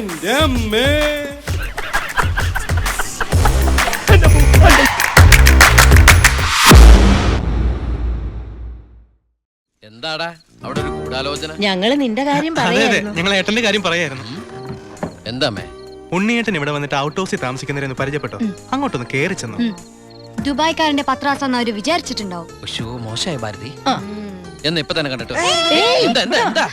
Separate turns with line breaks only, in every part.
എന്റെ അമ്മേ
എന്താടാ? അവിടെ ഒരു ഗൂഢാലോചന.
ഞങ്ങൾ നിന്റെ കാര്യം
അതെ അതെ.
പറയായിരുന്നു.
ഞങ്ങൾ ഏട്ടന്റെ കാര്യം പറയായിരുന്നു.
എന്താമ്മേ
ഉണ്ണിയേട്ടൻ ഇവിടെ വന്നിട്ട് ഔട്ട് ഹൗസിൽ താമസിക്കുന്നവരെന്ന് പരിചയപ്പെട്ടോ? അങ്ങോട്ടൊന്ന് കേറി ചെന്നു.
ദുബായ്ക്കാരന്റെ പത്രാസം അവർ വിചാരിച്ചിട്ടുണ്ടാവും.
ഉഷോ മോശമായ ഭാരതി.
എന്നാ
എന്ന് ഇപ്പൊ തന്നെ കണ്ടിട്ട് എന്താ എന്താ എന്താ?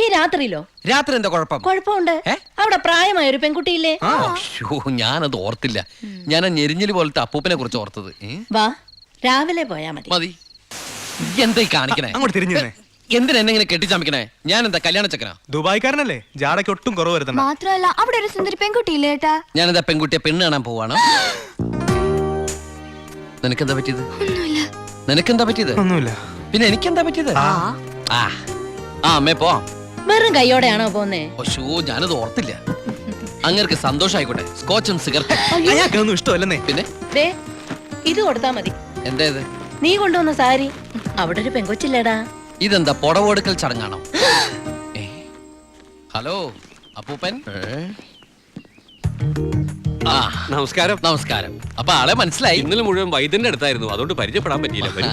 ഈ രാത്രിയിലോ?
രാത്രി എന്താ കുഴപ്പം?
കുഴപ്പമുണ്ട്. അവിടെ പ്രായമായ ഒരു പെൺകുട്ടിയില്ലേ?
അയ്യോ ഞാനത് ഓർത്തില്ല. ഞാൻ ഞെരിഞ്ഞിൽ പോലത്തെ അപ്പൂപ്പനെ കുറിച്ച് ഓർത്തത്.
വാ രാവിലെ പോയാ മതി.
മതി. എന്താ കാണിക്കണേ?
അങ്ങോട്ട് തിരിഞ്ഞു
എന്തിനാ എന്നെ ഇങ്ങനെ കെട്ടിച്ചമിക്കണേ? ഞാൻ എന്താ കല്യാണ ചക്കനാ?
ദുബായ്ക്കാരനല്ലേ? ജാടയ്ക്ക് ഒട്ടും കുറവ് വരുത്തണ്ട.
മാത്രമല്ല അവിടെ ഒരു സുന്ദരി പെൺകുട്ടിയില്ലേ ഏട്ടാ?
ഞാൻ എന്താ പെൺകുട്ടിയെ പെണ്ണ് കാണാൻ പോവാണ്? നിനക്കെന്താ പറ്റിയത്? നിനക്കെന്താ പറ്റിയത്?
ഒന്നുമില്ല.
പിന്നെ എനിക്കെന്താ പറ്റിയത്? ആ ആ അമ്മേ പോ.
വെറും കൈയോടെയാണോ പോന്നേ?
ഓശോ ഞാനത് ഓർത്തില്ല. അങ്ങർക്ക് സന്തോഷായിക്കോട്ടെ. സ്കോച്ചും സിഗരറ്റും
അയാൾക്കൊന്നും ഇഷ്ടമല്ലെന്നേ.
പിന്നെ?
ദേ ഇത് കൊടുത്താ മതി.
എന്താ ഇത്?
നീ കൊണ്ടുവന്ന സാരി. അവിടെ ഒരു പെങ്കൊച്ചില്ലേടാ.
ഇതെന്താ പുടവെടുക്കൽ ചടങ്ങാണോ? ഹലോ അപ്പൂപ്പൻ? ആ
നമസ്കാരം.
നമസ്കാരം. അപ്പൊ ആളെ മനസ്സിലായി?
ഇന്നലെ മുഴുവൻ വൈദ്യന്റെ അടുത്തായിരുന്നു. അതുകൊണ്ട് പരിചയപ്പെടാൻ പറ്റിയില്ല വരൂ.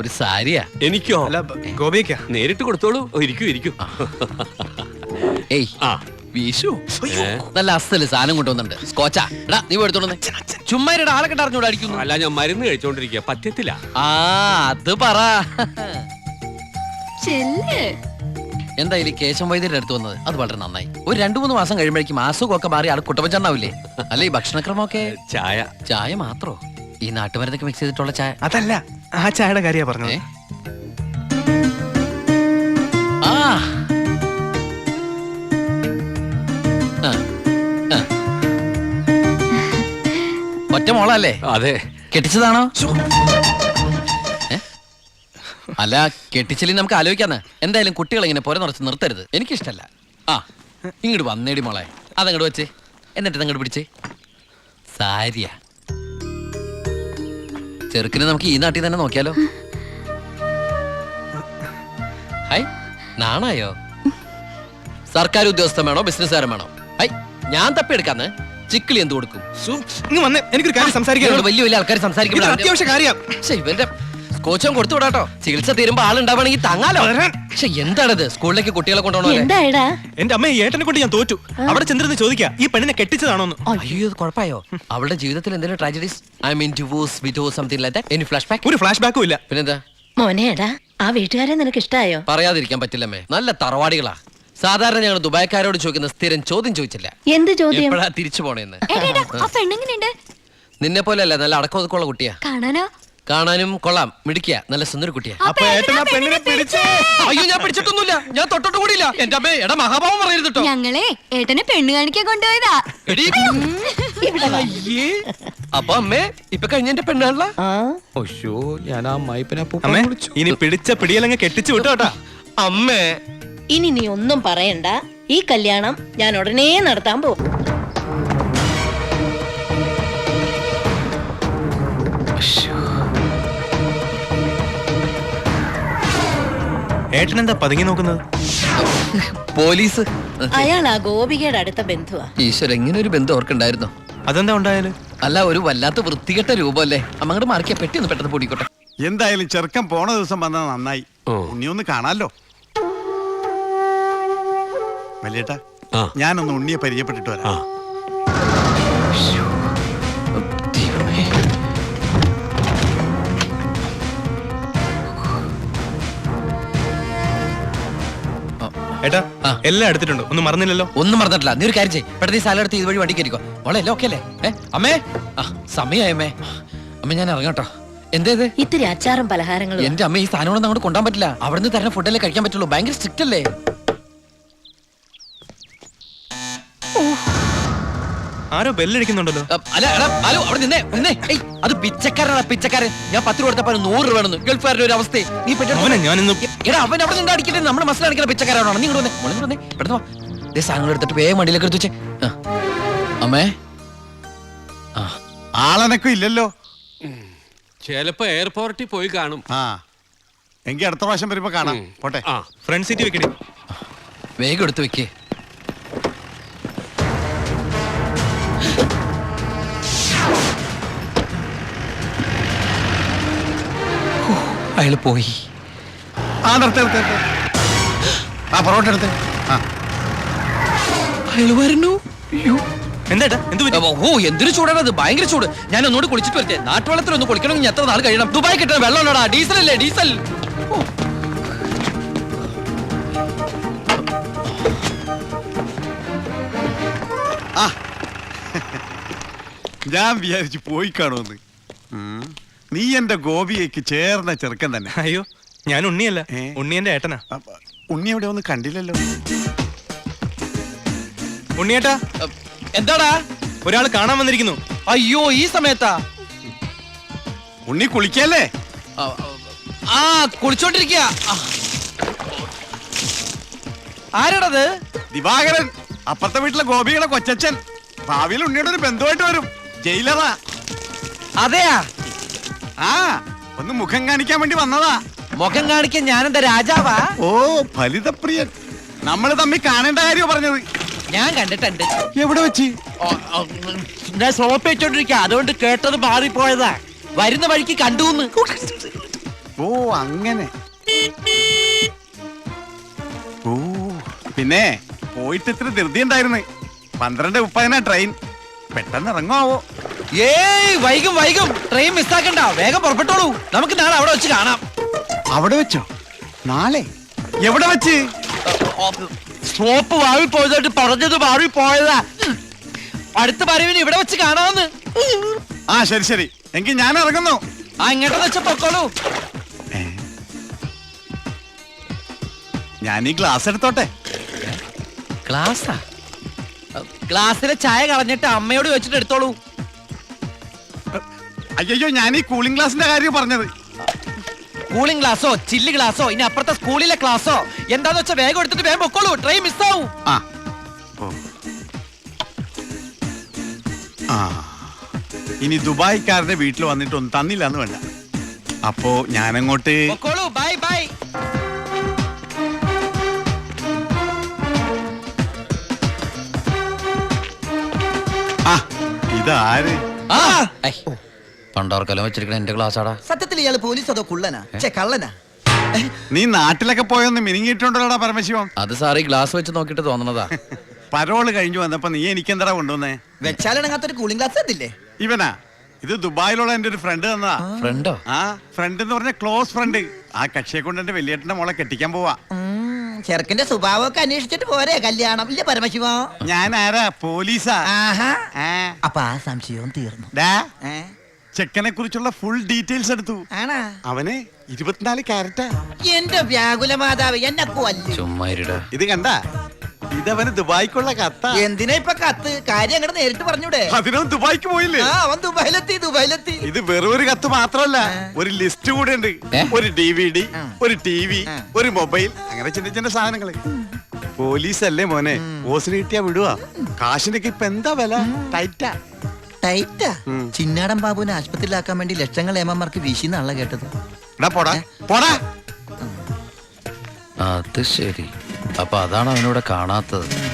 ഒരു സാരിയാ.
എനിക്കോ?
അല്ല ഗോപിക്ക
നേരിട്ട് കൊടുത്തോളൂ. ഓ, ഇരിക്കൂ. ഇരിക്കൂ
ഏയ്
ആ.
വീശു.
ഏ?
നല്ല അസ്ഥൽ സാധനം കൊണ്ടുവന്നുണ്ട് സ്കോച്ചാ. എടാ നീ എടുത്തോണ്ടേ ചുമ്മാ ഇരടാ, ആളെ കണ്ടറിഞ്ഞൂടെ അടിക്കുന്നു.
അല്ല ഞാൻ മരുന്ന് കഴിച്ചോണ്ടിരിക്കുക പറ്റത്തില്ല
ആ അത് പറ.
ചെല്ല്.
എന്താ ഈ കേശം വൈദ്യരുടെ അടുത്ത് വന്നത്? അത് വളരെ നന്നായി. ഒരു രണ്ടു മൂന്ന് മാസം കഴിയുമ്പോഴേക്കും അസുഖമൊക്കെ മാറി ആൾ കുട്ടപ്പച്ചണ്ണാവില്ലേ അല്ല ഈ ഭക്ഷണക്രമമൊക്കെ?
ചായ.
ചായ മാത്രോ? ഈ നാട്ടുമരുന്നൊക്കെ മിക്സ് ചെയ്തിട്ടുള്ള ചായ.
അതല്ല ആ ചായയുടെ കാര്യ പറഞ്ഞത്.
ഏ? ആ. ആ, ആ. ഒറ്റ മോളല്ലേ?
അതെ.
കെട്ടിച്ചതാണോ? അല്ല കെട്ടിച്ചില്ലെങ്കിൽ നമുക്ക് ആലോചിക്കാന്ന്. എന്തായാലും കുട്ടികൾ ഇങ്ങനെ പുര നിറച്ച് നിർത്തരുത്. എനിക്കിഷ്ടല്ല. ആ ഇങ്ങോട്ട് വന്നേടി മോളെ. അതങ്ങോട്ട് വെച്ച്. എന്നിട്ട് അങ്ങോട്ട് പിടിച്ചേ. സാരിയ. ചെറുക്കിനെ നമുക്ക് ഈ നാട്ടിൽ തന്നെ നോക്കിയാലോ? ഹൈ നാണായോ? സർക്കാർ ഉദ്യോഗസ്ഥൻ വേണോ ബിസിനസ്സുകാരൻ വേണോ? ഹൈ ഞാൻ തപ്പിയെടുക്കാന്ന്. ചിക്കിളി എന്ത് കൊടുക്കും?
എനിക്കൊരു കാര്യം
വലിയ വലിയ ആൾക്കാർ സംസാരിക്കും
അത്യാവശ്യ കാര്യം.
ഇവന്റെ കോച്ചം കൊടുത്തു വിടാട്ടോ. ചികിത്സ തീരുമ്പോ ആളുണ്ടാവണമെങ്കിൽ തങ്ങാലോ. പക്ഷെ എന്താണത്? സ്കൂളിലേക്ക് കുട്ടികളെ കൊണ്ടുപോകണോ
എന്താടാ
എന്റെ അമ്മ ഈ ഏട്ടനെ കൊണ്ട് ഞാൻ തോറ്റു. അവിടെ ചെന്നിരുന്ന് ചോദിക്കാ ഈ പെണ്ണിനെ കെട്ടിച്ചതാണോന്ന്.
അയ്യോ. ഇത് കുഴപ്പമായോ? അവളുടെ ജീവിതത്തിൽ എന്തെങ്കിലും tragedies I mean divorce widows something like that any flashback
ഒരു ഫ്ലാഷ് ബാക്കും ഇല്ല.
പിന്നെന്താ?
മോനേടാ ആ വീട്ടുകാരെ നിനക്ക് ഇഷ്ടായോ
പറയാതിരിക്കാൻ പറ്റില്ലമ്മേ നല്ല തറവാടികളാ. സാധാരണ ഞങ്ങൾ ദുബായ്ക്കാരോട് ചോദിക്കുന്ന സ്ഥിരം ചോദ്യം ചോദിച്ചില്ല.
എന്ത് ചോദ്യം?
എപ്പോഴാ തിരിച്ചു പോണേന്ന്?
പെണ്ണെങ്ങനെയുണ്ട്
നിന്നെ പോലെ അല്ല നല്ല അടക്കം ഒതുക്കുള്ള കുട്ടിയാ.
കാണാനോ?
കാണാനും കൊള്ളാം. മിടിക്കുക നല്ല സുന്ദര കുട്ടിയാ.
അപ്പൊ ഏട്ടൻ ആ പെണ്ണിനെ പിടിച്ചേ?
അയ്യോ ഞാൻ പിടിച്ചിട്ടൊന്നുമില്ല. ഞാൻ തൊട്ടോട്ട് കൂടിയില്ല. എന്റെ അമ്മേ എടാ മഹാഭാവം പറയരുത് കേട്ടോ
ഞങ്ങളെ ഏട്ടനെ പെണ്ണ് കാണിക്കാൻ കൊണ്ടുപോയതാ.
എടീ. അയ്യേ. അപ്പൊ അമ്മേ ഇപ്പൊ കഴിഞ്ഞ എന്റെ പെണ്ണാണല്ല?
ഞാൻ ആ മൈപ്പിനെ
അമ്മേ ഇനി പിടിച്ച പിടിയലങ്ങ് കെട്ടിച്ചു വിട്ടോ കേട്ടാ
അമ്മേ.
ഇനി നീ ഒന്നും പറയണ്ട. ഈ കല്യാണം ഞാൻ ഉടനെ നടത്താൻ പോകും
ഏട്ടൻ എന്താ പതുങ്ങി നോക്കുന്നത്?
പോലീസ്.
അയാൾ ആ ഗോപികയുടെ അടുത്ത ബന്ധുവാ.
ഈശ്വര എങ്ങനെ ഒരു ബന്ധം ഓർക്കുണ്ടായിരുന്നു
അതെന്താ ഉണ്ടായാൽ?
അല്ല ഒരു വല്ലാത്ത വൃത്തികെട്ട രൂപമല്ലേ? അമ്മങ്ങട് മാറിക്കാ പെട്ടി ഒന്ന് പെട്ടെന്ന് പൊടിക്കോട്ടെ
എന്തായാലും ചെറുക്കൻ പോണ ദിവസം വന്നത് നന്നായി.
ഉണ്ണിയൊന്ന്
ഉണ്ണി ഒന്ന് കാണാലോ. വലിയേട്ടാ. ഞാനൊന്ന് ഉണ്ണിയെ പരിചയപ്പെട്ടിട്ട് വരാം.
ഏട്ടാ
ആ.
എല്ലാം എടുത്തിട്ടുണ്ട്. ഒന്നും മറന്നില്ലല്ലോ?
ഒന്നും മറന്നിട്ടില്ല. നീ ഒരു കാര്യം ചെയ്യ്. പെട്ടെന്ന് ഈ സ്ഥലം എടുത്ത് ഇതുവഴി വണ്ടി കയറിക്കോ മോളെ എല്ലാം ഓക്കെ അല്ലേ? ഏ അമ്മേ. ആ സമയമായി അമ്മേ അമ്മ ഞാൻ ഇറങ്ങട്ടോ എന്തേത്
ഇത്തിരി അച്ചാറും പലഹാരങ്ങളും.
എന്റെ അമ്മ ഈ സാധനങ്ങളൊന്നും അങ്ങോട്ട് കൊണ്ടാൻ പറ്റില്ല. അവിടുന്ന് തരുന്ന ഫുഡല്ലേ കഴിക്കാൻ പറ്റുള്ളൂ. ഭയങ്കര സ്ട്രിക്റ്റ് അല്ലേ?
ആരോ ബെല്ലടിക്കുന്നുണ്ടല്ലോ.
അ, അല്ല എടാ ഹലോ അവിടെ നിന്നേ നിന്നേ. ഏയ് അത് പിച്ചക്കാരനാ പിച്ചക്കാരൻ. ഞാൻ പത്ത് രൂപ കൊടുത്തപ്പോ അവന് നൂറ് രൂപ വേണമെന്ന്. ഗൾഫുകാരുടെ ഒരു അവസ്ഥ നീ പെട്ടെന്ന്
അവനെ ഞാനിന്ന്
എടാ അവൻ അവിടെ നിന്ന് അടിക്കട്ടെ നമ്മുടെ മസിൽ അടിക്കുന്ന പിച്ചക്കാരാണോ നീ ഇങ്ങോട്ട് വന്നേ. മോളെ ഇങ്ങോട്ട് വന്നേ. പെട്ടെന്ന് വാ. ദേ സാധനങ്ങൾ എടുത്തിട്ട് വേഗം വണ്ടിയിലേക്ക് എടുത്ത് വെച്ചേ. ആ. അമ്മേ. ആ.
ആളനക്കും ഇല്ലല്ലോ.
ചിലപ്പോ എയർപോർട്ടിൽ പോയി കാണും.
ആ. എങ്കി അടുത്ത പ്രാവശ്യം വരുമ്പോ കാണാം. പോട്ടെ.
ആ.
ഫ്രണ്ട് സീറ്റ് വെക്കണേ
വേഗം എടുത്ത് വെക്കേ. അയാൾ പോയി.
ആ നിർത്ത്. ആ പൊറോട്ട എടുത്ത്. ആ.
അയാൾ വരുന്നു. അയ്യോ.
എന്താ എന്ത്?
ഓ എന്തൊരു ചൂടാണത് ഭയങ്കര ചൂട്. ഞാൻ ഒന്നുകൂടി കുളിച്ചിട്ട് വരട്ടെ. നാട്ടുവെള്ളത്തിൽ ഒന്ന് കുളിക്കണമെങ്കിൽ എത്ര നാൾ കഴിയണം? ദുബായ് വെള്ളം വെള്ളമുള്ളടാ ഡീസൽ അല്ലേ? ഡീസൽ.
ഞാൻ വിചാരിച്ചു പോയി കാണുമെന്ന്. നീ എന്റെ ഗോപിയേക്ക് ചേർന്ന ചെറുക്കൻ തന്നെ.
അയ്യോ ഞാൻ ഉണ്ണിയല്ല.
ഏ?
ഉണ്ണിയന്റെ ഏട്ടനാ.
അപ്പ, ഉണ്ണി എവിടെ ഒന്ന് കണ്ടില്ലല്ലോ.
ഉണ്ണിയേട്ടാ.
എന്താടാ?
ഒരാൾ കാണാൻ വന്നിരിക്കുന്നു.
അയ്യോ ഈ സമയത്താ?
ഉണ്ണി കുളിക്കല്ലേ?
ആ, ആ കുളിച്ചോണ്ടിരിക്കുക ആരാടത്?
ദിവാകരൻ അപ്പുറത്തെ വീട്ടിലെ ഗോപിയുടെ കൊച്ചച്ഛൻ. ഭാവിയിൽ ഉണ്ണിയുടെ ഒരു ബന്ധുവായിട്ട് വരും. ജയിലറാ.
അതെയാ?
ആ ഒന്ന് മുഖം കാണിക്കാൻ വേണ്ടി വന്നതാ.
മുഖം കാണിക്കാൻ ഞാനെന്താ രാജാവാ?
ഓ ഫലിതപ്രിയൻ. നമ്മൾ തമ്മിൽ കാണേണ്ട കാര്യോ പറഞ്ഞത്.
ഞാൻ കണ്ടിട്ടുണ്ട്.
എവിടെ വെച്ച്?
ഓ, ഓ, ഞാൻ സോപ്പ് വെച്ചോണ്ടിരിക്കുക അതുകൊണ്ട് കേട്ടത് മാറിപ്പോയതാ. വരുന്ന വഴിക്ക് കണ്ടുന്ന്.
ഓ അങ്ങനെ. ഓ പിന്നെ പോയിട്ട് ഇത്ര ധൃതി ഉണ്ടായിരുന്നു പന്ത്രണ്ട് മുപ്പതിനാ ട്രെയിൻ പെട്ടെന്ന് ഇറങ്ങുമാവോ
ഏയ് വൈകും വൈകും. ട്രെയിൻ മിസ്സാക്കണ്ട വേഗം പുറപ്പെട്ടോളൂ. നമുക്ക് നാളെ അവിടെ വെച്ച് കാണാം.
അവിടെ വെച്ചോ? നാളെ? എവിടെ വെച്ച്?
സോപ്പ് വാങ്ങി പോയതായിട്ട് പറഞ്ഞത് വാവി പോയതാ. അടുത്ത പറയുവിന് ഇവിടെ വെച്ച് കാണാമെന്ന്
ആ ശരി ശരി. എങ്കിൽ ഞാൻ ഇറങ്ങുന്നു.
ആ ഇങ്ങോട്ടെന്ന് വെച്ച പൊക്കോളൂ?
ഞാൻ ഈ ഗ്ലാസ് എടുത്തോട്ടെ?
ഗ്ലാസ്സാ ഗ്ലാസ്സിലെ ചായ കളഞ്ഞിട്ട് അമ്മയോട് വെച്ചിട്ട് എടുത്തോളൂ.
അയ്യോ ഞാൻ ഈ കൂളിംഗ് ഗ്ലാസിന്റെ കാര്യം പറഞ്ഞത്.
കൂളിംഗ് ഗ്ലാസോ ചില്ലി ഗ്ലാസോ ഇനി അപ്പുറത്തെ സ്കൂളിലെ ക്ലാസോ എന്താന്ന് വെച്ചാൽ വേഗം എടുത്തിട്ട് വേഗം പൊക്കോളൂ ട്രെയിൻ മിസ്സാവും
ആ. ഓ ആ. ഇനി ദുബായിക്കാരുടെ വീട്ടിൽ വന്നിട്ട് ഒന്നും തന്നില്ല എന്ന് വേണ്ട. അപ്പോ ഞാനങ്ങോട്ട്
പൊക്കോളൂ ബൈ ബൈ
ആ ഇതാര്?
ആ. പണ്ടോർക്കലം വെച്ചിരിക്കണ എന്റെ ക്ലാസ് ആടാ
സത്യത്തിൽ ഇയാൾ പോലീസ് അതോ കുള്ളനാ? ചേ കള്ളനാ?
നീ നാട്ടിലൊക്കെ പോയൊന്ന് മിനിങ്ങിയിട്ടുണ്ടല്ലോടാ പരമശിവം?
അത് സാറി ഗ്ലാസ് വെച്ച് നോക്കിട്ട് തോന്നണതാ.
പരോൾ കഴിഞ്ഞു വന്നപ്പോ നീ എനിക്ക് എനിക്കെന്താ കൊണ്ടുവന്നേ?
വെച്ചാലിണങ്ങാത്തൊരു കൂളിംഗ് ഗ്ലാസ് അതില്ലേ
ഇവനാ ഇത് ദുബായിലുള്ള എന്റെ ഒരു ഫ്രണ്ട് തന്നതാ.
ഫ്രണ്ടോ
ആ ഫ്രണ്ട് എന്ന് പറഞ്ഞ ക്ലോസ് ഫ്രണ്ട് ആ കക്ഷിയെ കൊണ്ട് എന്റെ വലിയേട്ടന്റെ മോളെ കെട്ടിക്കാൻ പോവാ.
ചെറുക്കന്റെ സ്വഭാവമൊക്കെ അന്വേഷിച്ചിട്ട് പോരെ കല്യാണം. ഇല്ല പരമശിവ?
ഞാൻ ആരാ പോലീസാ.
ആഹാ.
ആ.
അപ്പൊ ആ സംശയവും തീർന്നു.
ഡാ,
ഏ?
ചെക്കനെ കുറിച്ചുള്ള ഫുൾ ഡീറ്റെയിൽസ് എടുത്തു.
ആണാ?
അവന് ഇരുപത്തിനാല് ക്യാരറ്റാ.
എന്റെ വ്യാകുല മാതാവ് എന്നെ ചുമ്മാരിടാ
ചുമ്മാ ഇരുടാ.
ഇത് കണ്ട? ഇതവന് ദുബായിക്കുള്ള കത്ത.
എന്തിനാ ഇപ്പൊ കത്ത്? കാര്യം അങ്ങോട്ട് നേരിട്ട് പറഞ്ഞൂടെ.
അതിനൊന്നും ദുബായിക്ക് പോയില്ലേ?
ആ അവൻ ദുബായിലെത്തി ദുബായിലെത്തി.
ഇത് വെറും ഒരു കത്ത് മാത്രമല്ല ഒരു ലിസ്റ്റ് കൂടെ ഉണ്ട് ഒരു ഡി വി ഡി ഒരു ടി വി ഒരു മൊബൈൽ അങ്ങനെ ചിന്ന ചിന്ന സാധനങ്ങൾ. പോലീസ് അല്ലേ മോനെ ഓസിന് കിട്ടിയാ വിടുവാ. കാശിനൊക്കെ ഇപ്പൊ എന്താ വില? ടൈറ്റാ
ടൈറ്റാ. ചിന്നാടൻ ബാബുവിനെ ആശുപത്രിയിലാക്കാൻ വേണ്ടി ലക്ഷങ്ങൾ ഏമാർക്ക് വീശിന്നാണല്ലോ കേട്ടത്.
എടാ പോടാ പോടാ.
അത് ശരി. അപ്പൊ അതാണ് അവനോട് കാണാത്തത്.